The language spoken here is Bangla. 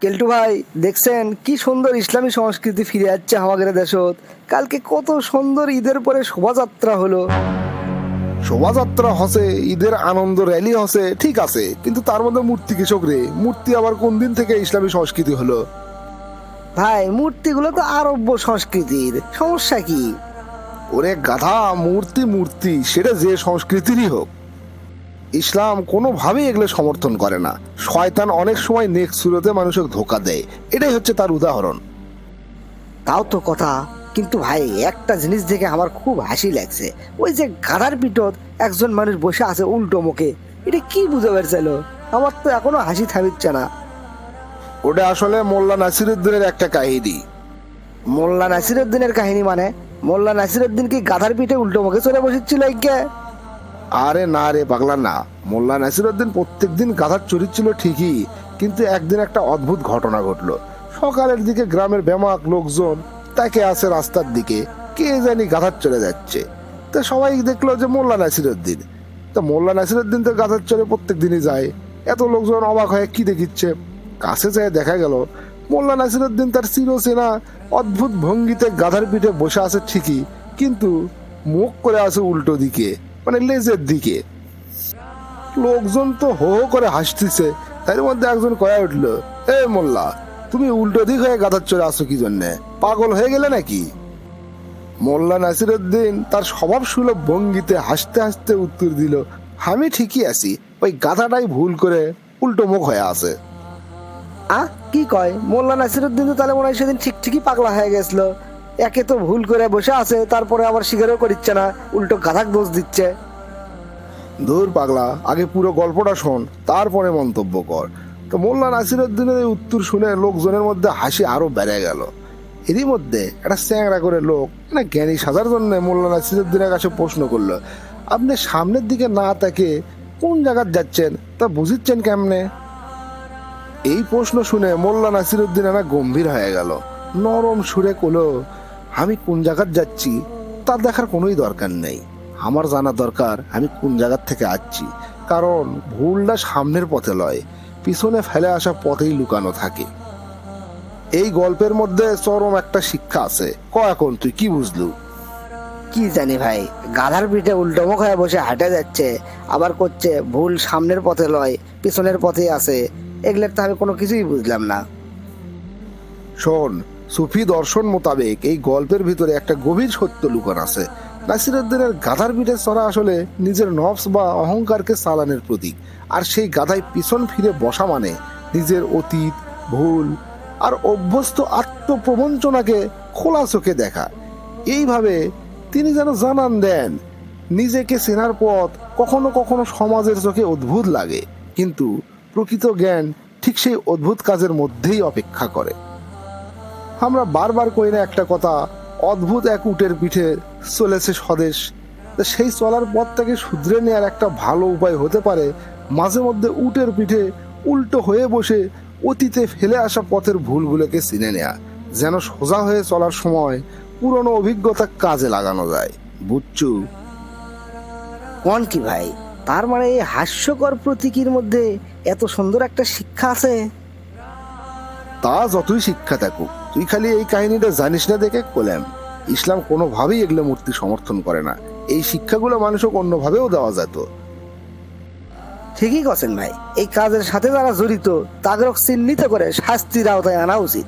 কেলটু ভাই দেখছেন কি সুন্দর ইসলামী সংস্কৃতি ফিরে যাচ্ছে আমাদের দেশত। কালকে কত সুন্দর ঈদের পরে শোভাযাত্রা হলো। শোভাযাত্রা হসে ঈদের আনন্দ র্যালি হসে ঠিক আছে কিন্তু তার মধ্যে মূর্তি কৃষক রে মূর্তি আবার কোন দিন থেকে ইসলামী সংস্কৃতি হলো? ভাই মূর্তিগুলো তো আরব্য সংস্কৃতির সমস্যা কি? ওরে গাধা মূর্তি মূর্তি সেটা যে সংস্কৃতিরই হোক। ইসলাম কোনোভাবেই এগুলো সমর্থন করে না। শয়তান অনেক সময় নেক সুরতে মানুষকে ধোকা দেয়। এটাই হচ্ছে তার উদাহরণ। তাও তো কথা কিন্তু ভাই একটা জিনিস দেখে আমার খুব হাসি লাগছে। ওই যে গাধার পিঠত একজন মানুষ বসে আছে উল্টো মুখে। এটা কি বুঝে পারছিল আমার তো এখনও হাসি থামিচ্ছে না। ওটা আসলে মোল্লা নাসিরুদ্দিনের একটা কাহিনী। মোল্লা নাসিরুদ্দিনের কাহিনী মানে? মোল্লা নাসিরুদ্দিন কি গাধার পিঠে উল্টো মুখে চলে বসেছিল একে? আরে না রে পাগলা, না। মোল্লা নাসিরুদ্দিন প্রত্যেকদিন গাধার চরিত ছিল ঠিকই, কিন্তু একদিন একটা অদ্ভুত ঘটনা ঘটলো। সকালের দিকে গ্রামের ব্যামাক লোকজন তাকে আছে রাস্তার দিকে, কে জানি গাধার চলে যাচ্ছে। তো সবাই দেখল যে মোল্লা নাসিরুদ্দিন। তো মোল্লা নাসিরুদ্দিন তো গাধার চলে প্রত্যেক দিনই যায়। এত লোকজন অবাক হয়ে কি দেখিচ্ছে? কাছে যায় দেখা গেল, মোল্লা নাসিরুদ্দিন তার চিরচেনা অদ্ভুত ভঙ্গিতে গাধার পিঠে বসে আছে ঠিকই, কিন্তু মুখ করে আছে উল্টো দিকে। মানে লেজের দিকে। লোকজন তো হো করে হাসতেছে তার মধ্যে একজন কয়া উঠল, এ মোল্লা, তুমি উল্টো দিক হয়ে গাধার চড়ে আসো কি জন্যে? পাগল হয়ে গেলে নাকি? মোল্লা নাসিরুদ্দিন তার স্বভাব সুলভ ভঙ্গিতে হাসতে হাসতে উত্তর দিল, আমি ঠিকই আছি, ওই গাধাটাই ভুল করে উল্টো মুখ হয়ে আছে। আ কি কয়? মোল্লা নাসিরুদ্দিন তো তাহলে মনে হয় সেদিন ঠিক ঠিকই পাগলা হয়ে গেছিল। একে তো ভুল করে বসে আছে, তারপরে আবার স্বীকারও করিচ্ছে না, উল্টো গাধাক দোষ দিচ্ছে। ধুর পাগলা, আগে পুরো গল্পটা শোন, তারপরে মন্তব্য কর। তো মোল্লা নাসিরুদ্দিনের এই উত্তর শুনে লোকজনের মধ্যে হাসি আরও বেড়ে গেল। এরই মধ্যে একটা স্যাংরা করে লোক না জ্ঞানী সাজার জন্য মোল্লা নাসিরুদ্দিনের কাছে প্রশ্ন করল, আপনি সামনের দিকে না তাকে কোন জায়গায় যাচ্ছেন? তা বুঝিচ্ছেন কেমনে? এই প্রশ্ন শুনে মোল্লা নাসিরুদ্দিন না গম্ভীর হয়ে গেল। নরম সুরে কলো আমি কোন জায়গায় যাচ্ছি তা দেখার কোনোই দরকার নেই। আমার জানা দরকার আমি কোন জায়গার থেকে আসছি। কারণ ভুলটা সামনের পথে লয় পিছনে ফেলে আসা পথেই লুকানো থাকে। এই গল্পের মধ্যে চরম একটা শিক্ষা আছে। ক এখন তুই কি বুঝলু? কি জানি ভাই গাধার পিঠে উল্টো মুখ হয়ে বসে হাঁটে যাচ্ছে আবার করছে ভুল সামনের পথে লয় পিছনের পথে আছে। এগুলোর তো আমি কোনো কিছুই বুঝলাম না। শোন সুফি দর্শন মোতাবেক এই গল্পের ভিতরে একটা গভীর সত্য লুকান আছে। নাসিরুদ্দিনের গাধার পিঠে চড়া আসলে নিজের নফস বা অহংকারকে চালানের প্রতীক। আর সেই গাধায় পিছন ফিরে বসা মানে নিজের অতীত, ভুল আর অভ্যস্ত আত্মপ্রবঞ্চনাকে খোলা চোখে দেখা। এইভাবে তিনি যেন জানান দেন, নিজেকে চেনার পথ কখনো কখনো সমাজের চোখে অদ্ভুত লাগে, কিন্তু প্রকৃত জ্ঞান ঠিক সেই অদ্ভুত কাজের মধ্যেই অপেক্ষা করে। আমরা বারবার কই না একটা কথা অদ্ভুত এক উটের পিঠে চলেছে স্বদেশ। সেই চলার পথটাকে শুধরে নেওয়ার একটা ভালো উপায় হতে পারে মাঝে মধ্যে উটের পিঠে উল্টো হয়ে বসে অতীতে ফেলে আসা পথের ভুলগুলোকে চিনে নেয়া যেন সোজা হয়ে চলার সময় পুরনো অভিজ্ঞতা কাজে লাগানো যায়। বুচ্চু। কোন কি ভাই? তার মানে এই হাস্যকর প্রতীকীর মধ্যে এত সুন্দর একটা শিক্ষা আছে? তা যতই শিক্ষা থাকুক তুই খালি এই কাহিনীটা জানিস না দেখে কোলাম ইসলাম কোনোভাবেই এগুলো মূর্তি সমর্থন করে না। এই শিক্ষাগুলো মানুষকে অন্যভাবেও দেওয়া যেত। ঠিকই কছেন ভাই। এই কাজের সাথে যারা জড়িত, তাদের চিহ্নিত করে শাস্তির আওতায় আনা উচিত।